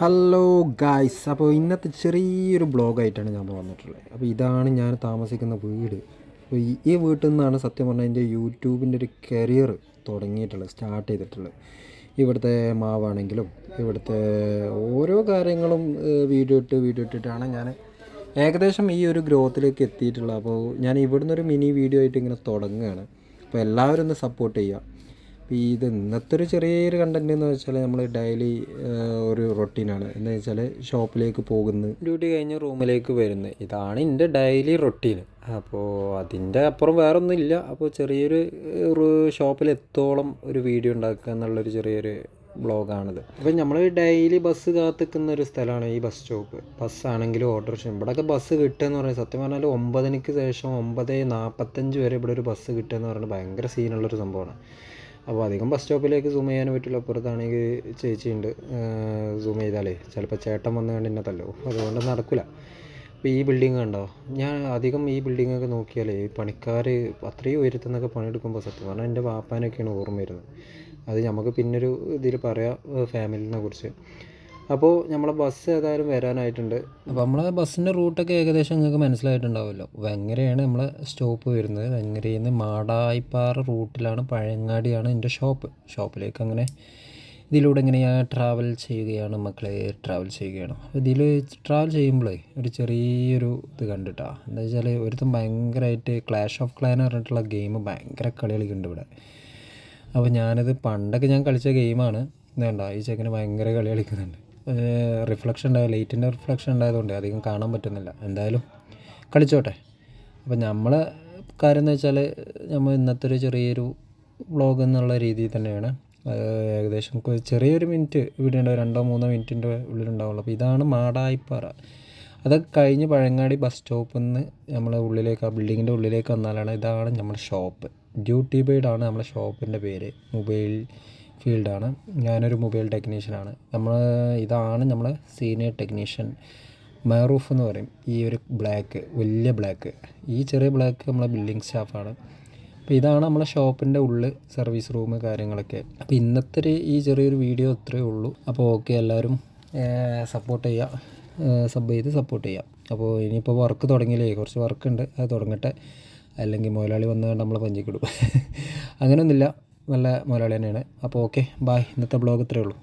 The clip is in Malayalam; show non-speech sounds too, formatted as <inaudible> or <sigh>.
ഹലോ ഗായ്സ് അപ്പോൾ ഇന്നത്തെ ചെറിയൊരു ബ്ലോഗായിട്ടാണ് ഞാൻ വന്നിട്ടുള്ളത്. അപ്പോൾ ഇതാണ് ഞാൻ താമസിക്കുന്ന വീട്. അപ്പോൾ ഈ വീട്ടിൽ നിന്നാണ് സത്യം പറഞ്ഞാൽ എന്റെ യൂട്യൂബിന്റെ ഒരു കരിയർ തുടങ്ങിയിട്ടുള്ളത് സ്റ്റാർട്ട് ചെയ്തിട്ടുള്ളത്. ഇവിടുത്തെ മാവാണെങ്കിലും ഇവിടുത്തെ ഓരോ കാര്യങ്ങളും വീഡിയോ ഇട്ട് വീഡിയോ ഇട്ടിട്ടാണ് ഞാൻ ഏകദേശം ഈ ഒരു ഗ്രോത്തിലേക്ക് എത്തിയിട്ടുള്ളത്. അപ്പോൾ ഞാൻ ഇവിടുന്ന് ഒരു മിനി വീഡിയോ ആയിട്ട് ഇങ്ങനെ തുടങ്ങുകയാണ്. അപ്പോൾ എല്ലാവരും ഒന്ന് സപ്പോർട്ട് ചെയ്യുക. അപ്പോൾ ഇത് ഇന്നത്തെ ഒരു ചെറിയൊരു കണ്ടന്റ് എന്ന് വെച്ചാൽ നമ്മൾ ഡെയിലി ഒരു റൊട്ടീനാണ് എന്ന് വെച്ചാൽ ഷോപ്പിലേക്ക് പോകുന്നു ഡ്യൂട്ടി കഴിഞ്ഞ് റൂമിലേക്ക് വരുന്നത്. ഇതാണ് എന്റെ ഡെയിലി റൊട്ടീൻ അപ്പോൾ അതിന്റെ അപ്പുറം വേറെ ഒന്നും ഇല്ല അപ്പോൾ ചെറിയൊരു ഷോപ്പിൽ എത്തോളം ഒരു വീഡിയോ ഉണ്ടാക്കുക എന്നുള്ളൊരു ചെറിയൊരു ബ്ലോഗാണിത് അപ്പോൾ നമ്മൾ ഡെയിലി ബസ് കാത്തിക്കുന്ന ഒരു സ്ഥലമാണ് ഈ ബസ് സ്റ്റോപ്പ് ബസ്സാണെങ്കിലും ഓട്ടോറിക്ഷ ഇവിടെയൊക്കെ ബസ് കിട്ടുക എന്ന് പറഞ്ഞാൽ സത്യം പറഞ്ഞാൽ ഒമ്പതിനക്ക് ശേഷം ഒമ്പത് നാൽപ്പത്തഞ്ച് വരെ ഇവിടെ ഒരു ബസ് കിട്ടുക എന്ന് പറഞ്ഞാൽ ഭയങ്കര സീനുള്ളൊരു സംഭവമാണ്. അപ്പോൾ അധികം ബസ് സ്റ്റോപ്പിലേക്ക് സൂം ചെയ്യാൻ പറ്റില്ല. അപ്പുറത്താണെങ്കിൽ ചേച്ചിയുണ്ട് സൂം ചെയ്താലേ ചിലപ്പോൾ ചേട്ടൻ വന്ന് കണ്ട് എന്നെ തല്ലോ. അതുകൊണ്ട് നടക്കില്ല അപ്പോൾ ഈ ബിൽഡിംഗ് കണ്ടോ? ഞാൻ അധികം ഈ ബിൽഡിങ്ങൊക്കെ നോക്കിയാലേ പണിക്കാർ അത്രയും ഉയരത്തുനിന്നൊക്കെ പണിയെടുക്കുമ്പോൾ സത്യം പറഞ്ഞാൽ എന്റെ വാപ്പാനൊക്കെയാണ് ഓർമ്മ വരുന്നത്. അത് നമുക്ക് പിന്നൊരു ഇതിൽ പറയാം ഫാമിലിനെ കുറിച്ച്. അപ്പോൾ നമ്മളെ ബസ് ഏതായാലും വരാനായിട്ടുണ്ട്. അപ്പോൾ നമ്മളെ ബസ്സിന്റെ റൂട്ടൊക്കെ ഏകദേശം നിങ്ങൾക്ക് മനസ്സിലായിട്ടുണ്ടാവുമല്ലോ വെങ്ങരയാണ് നമ്മളെ സ്റ്റോപ്പ് വരുന്നത്? വെങ്ങരയിൽ നിന്ന് മാടായിപ്പാറ റൂട്ടിലാണ് പഴങ്ങാടിയാണ് എന്റെ ഷോപ്പ്. ഷോപ്പിലേക്ക് അങ്ങനെ ഇതിലൂടെ ഇങ്ങനെ ഞാൻ ട്രാവൽ ചെയ്യുകയാണ് മക്കളെ. ട്രാവൽ ചെയ്യുകയാണ്. ഇതിൽ ട്രാവൽ ചെയ്യുമ്പോഴേ ഒരു ചെറിയൊരു ഇത് കണ്ടിട്ടാ. എന്താ വെച്ചാൽ ഒരുത്തും ഭയങ്കരമായിട്ട് ക്ലാഷ് ഓഫ് ക്ലാൻ പറഞ്ഞിട്ടുള്ള ഗെയിം ഭയങ്കര കളി കളിക്കുന്നുണ്ട് ഇവിടെ. അപ്പോൾ ഞാനത് പണ്ടൊക്കെ ഞാൻ കളിച്ച ഗെയിമാണ് ഇതുണ്ടോ ഈ ചെക്കന് ഭയങ്കര കളി കളിക്കുന്നുണ്ട്. റിഫ്ലക്ഷൻ ഉണ്ടായ ലൈറ്റിന്റെ റിഫ്ലക്ഷൻ ഉണ്ടായതുകൊണ്ട് അധികം കാണാൻ പറ്റുന്നില്ല. എന്തായാലും കളിച്ചോട്ടെ. അപ്പോൾ നമ്മൾ കാര്യം എന്ന് വെച്ചാൽ നമ്മൾ ഇന്നത്തെ ഒരു ചെറിയൊരു വ്ളോഗ് എന്നുള്ള രീതിയിൽ തന്നെയാണ്. ഏകദേശം ചെറിയൊരു മിനിറ്റ് ഇവിടെ ഉണ്ടാവും രണ്ടോ മൂന്നോ മിനിറ്റിന്റെ ഉള്ളിലുണ്ടാവുള്ളൂ അപ്പോൾ ഇതാണ് മാടായിപ്പാറ. അതൊക്കെ കഴിഞ്ഞ് പഴങ്ങാടി ബസ് സ്റ്റോപ്പിൽ നിന്ന് നമ്മളെ ഉള്ളിലേക്ക് ആ ബിൽഡിങ്ങിന്റെ ഉള്ളിലേക്ക് വന്നാലാണ് ഇതാണ് നമ്മുടെ ഷോപ്പ് ഡ്യൂട്ടി ബൈഡാണ് നമ്മുടെ ഷോപ്പിന്റെ പേര്. മൊബൈൽ ഫീൽഡാണ്. ഞാനൊരു മൊബൈൽ ടെക്നീഷ്യനാണ്. നമ്മൾ ഇതാണ് നമ്മളെ സീനിയർ ടെക്നീഷ്യൻ മറൂഫ് എന്ന് പറയും. ഈ ഒരു ബ്ലാക്ക് വലിയ ബ്ലാക്ക്. ഈ ചെറിയ ബ്ലാക്ക് നമ്മളെ ബില്ലിംഗ് സ്റ്റാഫാണ്. അപ്പോൾ ഇതാണ് നമ്മളെ ഷോപ്പിന്റെ ഉള്ളിൽ സർവീസ് റൂം കാര്യങ്ങളൊക്കെ. അപ്പോൾ ഇന്നത്തെ ഒരു ഈ ചെറിയൊരു വീഡിയോ ഇത്രയേ ഉള്ളൂ. അപ്പോൾ ഓക്കെ എല്ലാവരും സപ്പോർട്ട് ചെയ്യുക സബ് ചെയ്ത് സപ്പോർട്ട് ചെയ്യാം. അപ്പോൾ ഇനിയിപ്പോൾ വർക്ക് തുടങ്ങിയില്ലേ? കുറച്ച് വർക്ക് ഉണ്ട്. അത് തുടങ്ങട്ടെ. അല്ലെങ്കിൽ മുതലാളി വന്ന് നമ്മളെ പഞ്ചിക്കിടും. <laughs> അങ്ങനെയൊന്നുമില്ല നല്ല മുതലാളി തന്നെയാണ് അപ്പോൾ ഓക്കെ ബായ് ഇന്നത്തെ ബ്ലോഗ് ഇത്രയേ ഉള്ളൂ.